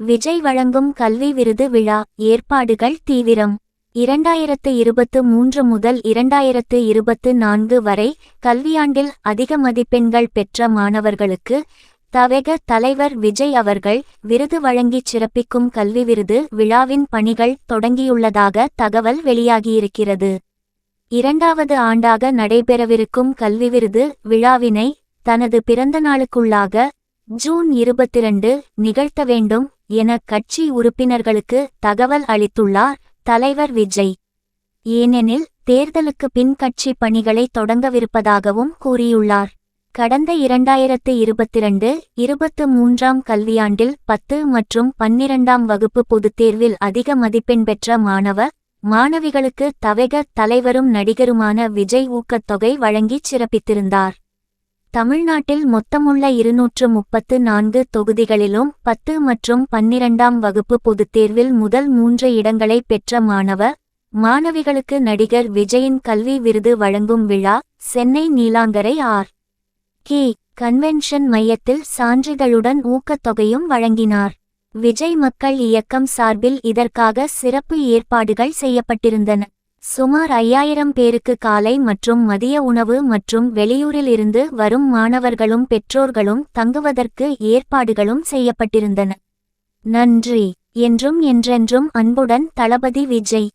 விஜய் வழங்கும் கல்வி விருது விழா ஏற்பாடுகள் தீவிரம். இரண்டாயிரத்து இருபத்து மூன்று முதல் இரண்டாயிரத்து இருபத்து நான்கு வரை கல்வியாண்டில் அதிக மதிப்பெண்கள் பெற்ற மாணவர்களுக்கு தவேக தலைவர் விஜய் அவர்கள் விருது வழங்கிச் சிறப்பிக்கும் கல்வி விருது விழாவின் பணிகள் தொடங்கியுள்ளதாக தகவல் வெளியாகியிருக்கிறது. இரண்டாவது ஆண்டாக நடைபெறவிருக்கும் கல்வி விருது விழாவினை தனது பிறந்த நாளுக்குள்ளாக ஜூன் இருபத்திரண்டு நிகழ்த்த வேண்டும் என கட்சி உறுப்பினர்களுக்கு தகவல் அளித்துள்ளார் தலைவர் விஜய். ஏனெனில் தேர்தலுக்கு பின் கட்சி பணிகளை தொடங்கவிருப்பதாகவும் கூறியுள்ளார். கடந்த இரண்டாயிரத்து இருபத்திரண்டு இருபத்து மூன்றாம் கல்வியாண்டில் பத்து மற்றும் பன்னிரண்டாம் வகுப்பு பொதுத் தேர்வில் அதிக மதிப்பெண் பெற்ற மாணவ மாணவிகளுக்கு தவேக தலைவரும் நடிகருமான விஜய் ஊக்கத்தொகை வழங்கிச் சிறப்பித்திருந்தார். தமிழ்நாட்டில் மொத்தமுள்ள இருநூற்று முப்பத்து நான்கு தொகுதிகளிலும் பத்து மற்றும் பன்னிரண்டாம் வகுப்பு பொதுத் தேர்வில் முதல் மூன்று இடங்களை பெற்ற மாணவ மாணவிகளுக்கு நடிகர் விஜயின் கல்வி விருது வழங்கும் விழா Chennai Neelankarai R. K. Convention மையத்தில் சான்றிதழுடன் ஊக்கத்தொகையும் வழங்கினார். விஜய் மக்கள் இயக்கம் சார்பில் இதற்காக சிறப்பு ஏற்பாடுகள் செய்யப்பட்டிருந்தன. சுமார் ஐயாயிரம் பேருக்கு காலை மற்றும் மதிய உணவு மற்றும் வெளியூரிலிருந்து வரும் மாணவர்களும் பெற்றோர்களும் தங்குவதற்கு ஏற்பாடுகளும் செய்யப்பட்டிருந்தன. நன்றி. என்றும் என்றென்றும் அன்புடன் தளபதி விஜய்.